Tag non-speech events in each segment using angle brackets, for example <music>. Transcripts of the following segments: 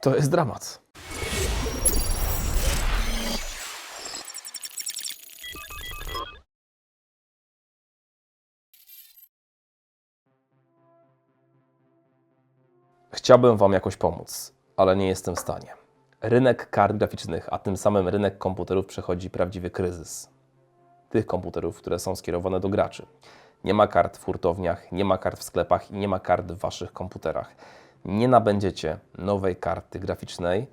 To jest dramat. Chciałbym Wam jakoś pomóc, ale nie jestem w stanie. Rynek kart graficznych, a tym samym rynek komputerów przechodzi prawdziwy kryzys. Tych komputerów, które są skierowane do graczy. Nie ma kart w hurtowniach, nie ma kart w sklepach i nie ma kart w Waszych komputerach. Nie nabędziecie nowej karty graficznej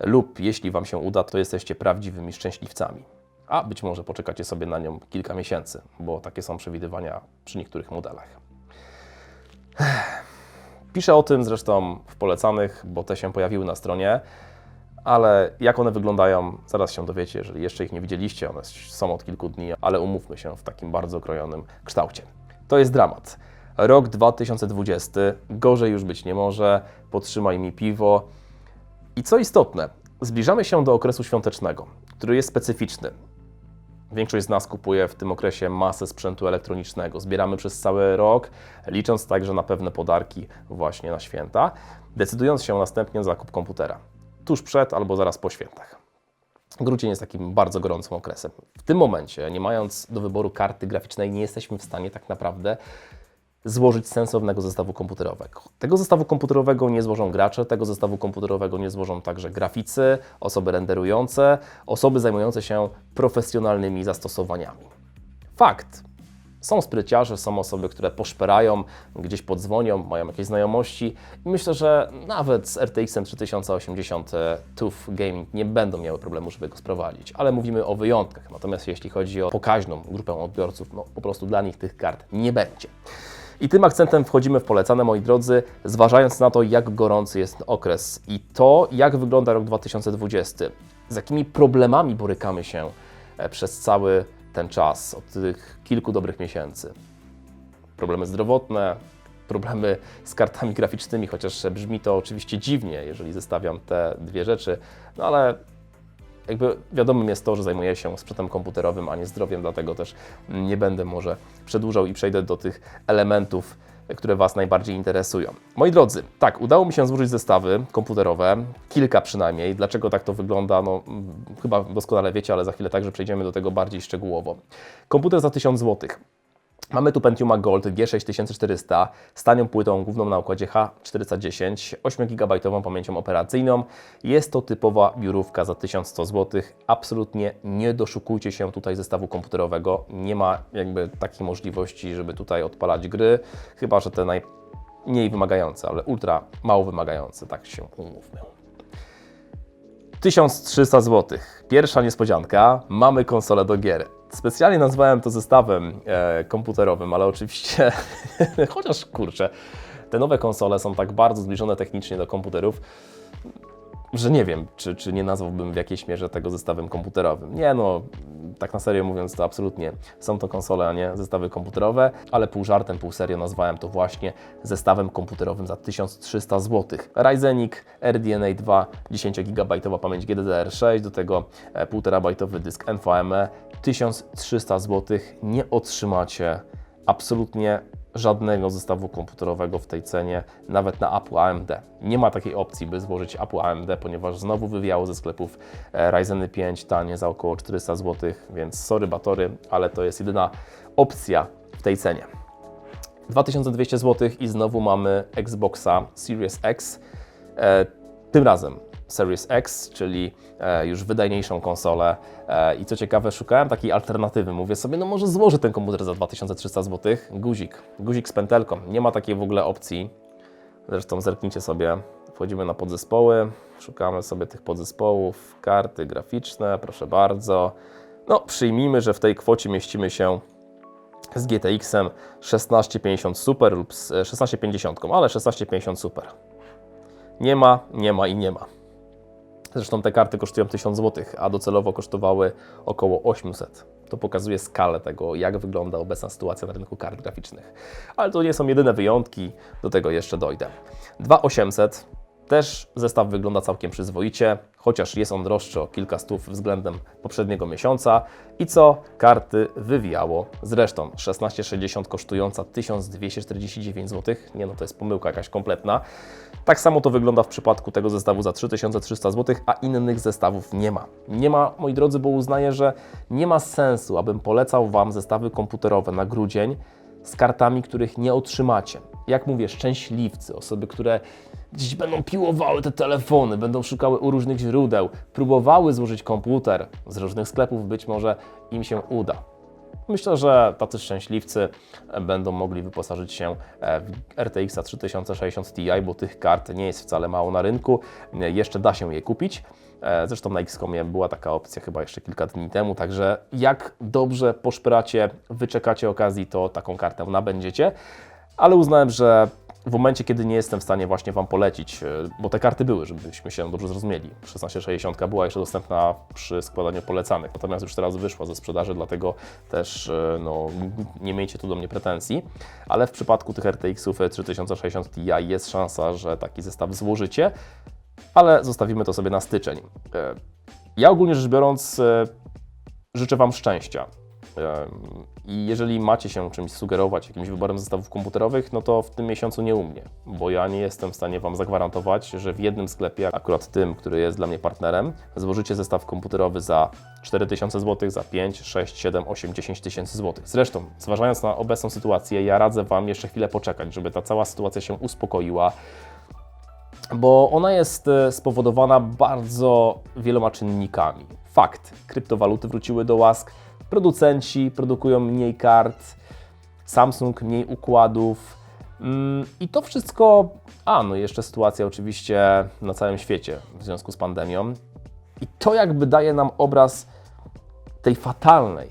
lub jeśli Wam się uda, to jesteście prawdziwymi szczęśliwcami. A być może poczekacie sobie na nią kilka miesięcy, bo takie są przewidywania przy niektórych modelach. Piszę o tym zresztą w polecanych, bo te się pojawiły na stronie, ale jak one wyglądają, zaraz się dowiecie, jeżeli jeszcze ich nie widzieliście, one są od kilku dni, ale umówmy się w takim bardzo krojonym kształcie. To jest dramat. Rok 2020, gorzej już być nie może, podtrzymaj mi piwo. I co istotne, zbliżamy się do okresu świątecznego, który jest specyficzny. Większość z nas kupuje w tym okresie masę sprzętu elektronicznego. Zbieramy przez cały rok, licząc także na pewne podarki właśnie na święta, decydując się następnie na zakup komputera. Tuż przed albo zaraz po świętach. Grudzień jest takim bardzo gorącym okresem. W tym momencie, nie mając do wyboru karty graficznej, nie jesteśmy w stanie tak naprawdę złożyć sensownego zestawu komputerowego. Tego zestawu komputerowego nie złożą gracze, tego zestawu komputerowego nie złożą także graficy, osoby renderujące, osoby zajmujące się profesjonalnymi zastosowaniami. Fakt. Są spryciarze, są osoby, które poszperają, gdzieś podzwonią, mają jakieś znajomości i myślę, że nawet z RTX-em 3080 e, TUF Gaming nie będą miały problemu, żeby go sprowadzić, ale mówimy o wyjątkach. Natomiast jeśli chodzi o pokaźną grupę odbiorców, no po prostu dla nich tych kart nie będzie. I tym akcentem wchodzimy w polecane, moi drodzy, zważając na to, jak gorący jest okres i to, jak wygląda rok 2020, z jakimi problemami borykamy się e, przez cały ten czas, od tych kilku dobrych miesięcy. Problemy zdrowotne, problemy z kartami graficznymi, chociaż brzmi to oczywiście dziwnie, jeżeli zestawiam te dwie rzeczy, no ale jakby wiadomym jest to, że zajmuję się sprzętem komputerowym, a nie zdrowiem, dlatego też nie będę może przedłużał i przejdę do tych elementów, które Was najbardziej interesują. Moi drodzy, tak, udało mi się złożyć zestawy komputerowe, kilka przynajmniej. Dlaczego tak to wygląda? No, mm, chyba doskonale wiecie, ale za chwilę także przejdziemy do tego bardziej szczegółowo. Komputer za 1000 zł. Mamy tu Pentiuma Gold G6400 z tanią płytą główną na układzie H410, 8 GB pamięcią operacyjną. Jest to typowa biurówka za 1100 zł. Absolutnie nie doszukujcie się tutaj zestawu komputerowego. Nie ma jakby takiej możliwości, żeby tutaj odpalać gry, chyba że te najmniej wymagające, ale ultra mało wymagające, tak się umówmy. 1300 zł. Pierwsza niespodzianka. Mamy konsolę do gier. Specjalnie nazwałem to zestawem e, komputerowym, ale oczywiście, <laughs> chociaż kurczę, te nowe konsole są tak bardzo zbliżone technicznie do komputerów, że nie wiem, czy, czy nie nazwałbym w jakiejś mierze tego zestawem komputerowym. Nie no, tak na serio mówiąc, to absolutnie są to konsole, a nie zestawy komputerowe, ale pół żartem, pół serio nazwałem to właśnie zestawem komputerowym za 1300 zł. Ryzenik RDNA 2, 10 GB pamięć GDDR6, do tego e, 1,5 dysk NVMe, 1300 zł. Nie otrzymacie absolutnie żadnego zestawu komputerowego w tej cenie, nawet na Apple AMD. Nie ma takiej opcji, by złożyć Apple AMD, ponieważ znowu wywiało ze sklepów e, Ryzeny 5 tanie za około 400 zł, więc sorry batory, ale to jest jedyna opcja w tej cenie. 2200 zł i znowu mamy Xboxa Series X. E, tym razem Series X, czyli e, już wydajniejszą konsolę. E, I co ciekawe, szukałem takiej alternatywy. Mówię sobie, no może złożę ten komputer za 2300 zł. Guzik, guzik z pętelką. Nie ma takiej w ogóle opcji. Zresztą zerknijcie sobie, wchodzimy na podzespoły, szukamy sobie tych podzespołów, karty graficzne, proszę bardzo. No, przyjmijmy, że w tej kwocie mieścimy się z GTX-em 1650 Super lub z 1650, ale 1650 Super. Nie ma, nie ma i nie ma. Zresztą te karty kosztują 1000 zł, a docelowo kosztowały około 800. To pokazuje skalę tego, jak wygląda obecna sytuacja na rynku kart graficznych. Ale to nie są jedyne wyjątki, do tego jeszcze dojdę. 2800 Też zestaw wygląda całkiem przyzwoicie, chociaż jest on droższy o kilka stów względem poprzedniego miesiąca. I co? Karty wywijało. Zresztą 1660 kosztująca 1249 zł. Nie no, to jest pomyłka jakaś kompletna. Tak samo to wygląda w przypadku tego zestawu za 3300 zł, a innych zestawów nie ma. Nie ma, moi drodzy, bo uznaję, że nie ma sensu, abym polecał Wam zestawy komputerowe na grudzień z kartami, których nie otrzymacie. Jak mówię, szczęśliwcy, osoby, które gdzieś będą piłowały te telefony, będą szukały u różnych źródeł, próbowały złożyć komputer z różnych sklepów, być może im się uda. Myślę, że tacy szczęśliwcy będą mogli wyposażyć się e, w RTX 3060 Ti, bo tych kart nie jest wcale mało na rynku. Jeszcze da się je kupić. E, Zresztą na XCOMie była taka opcja chyba jeszcze kilka dni temu, także jak dobrze poszperacie, wyczekacie okazji, to taką kartę nabędziecie. Ale uznałem, że w momencie, kiedy nie jestem w stanie właśnie Wam polecić, e, bo te karty były, żebyśmy się dobrze zrozumieli. 1660 była jeszcze dostępna przy składaniu polecanych, natomiast już teraz wyszła ze sprzedaży, dlatego też e, no, nie miejcie tu do mnie pretensji. Ale w przypadku tych RTX-ów 3060 Ti jest szansa, że taki zestaw złożycie, ale zostawimy to sobie na styczeń. E, Ja ogólnie rzecz biorąc e, życzę Wam szczęścia. I jeżeli macie się czymś sugerować, jakimś wyborem zestawów komputerowych, no to w tym miesiącu nie u mnie, bo ja nie jestem w stanie Wam zagwarantować, że w jednym sklepie, akurat tym, który jest dla mnie partnerem, złożycie zestaw komputerowy za 4000 zł, za 5, 6, 7, 8, 10 tysięcy złotych. Zresztą, zważając na obecną sytuację, ja radzę Wam jeszcze chwilę poczekać, żeby ta cała sytuacja się uspokoiła, bo ona jest e, spowodowana bardzo wieloma czynnikami. Fakt, kryptowaluty wróciły do łask, producenci produkują mniej kart, Samsung mniej układów mm, i to wszystko, a no jeszcze sytuacja oczywiście na całym świecie w związku z pandemią i to jakby daje nam obraz tej fatalnej,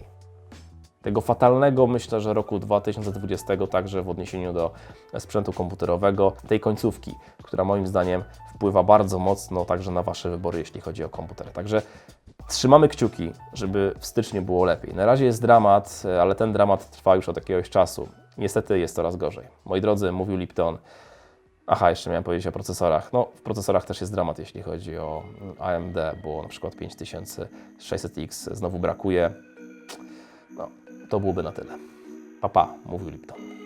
tego fatalnego, myślę, że roku 2020, także w odniesieniu do sprzętu komputerowego, tej końcówki, która moim zdaniem wpływa bardzo mocno także na Wasze wybory, jeśli chodzi o komputer. Także trzymamy kciuki, żeby w styczniu było lepiej. Na razie jest dramat, ale ten dramat trwa już od jakiegoś czasu. Niestety jest coraz gorzej. Moi drodzy, mówił Lipton. Aha, jeszcze miałem powiedzieć o procesorach. No, w procesorach też jest dramat, jeśli chodzi o AMD, bo na przykład 5600X znowu brakuje. No, to byłoby na tyle. Papa, mówił Lipton.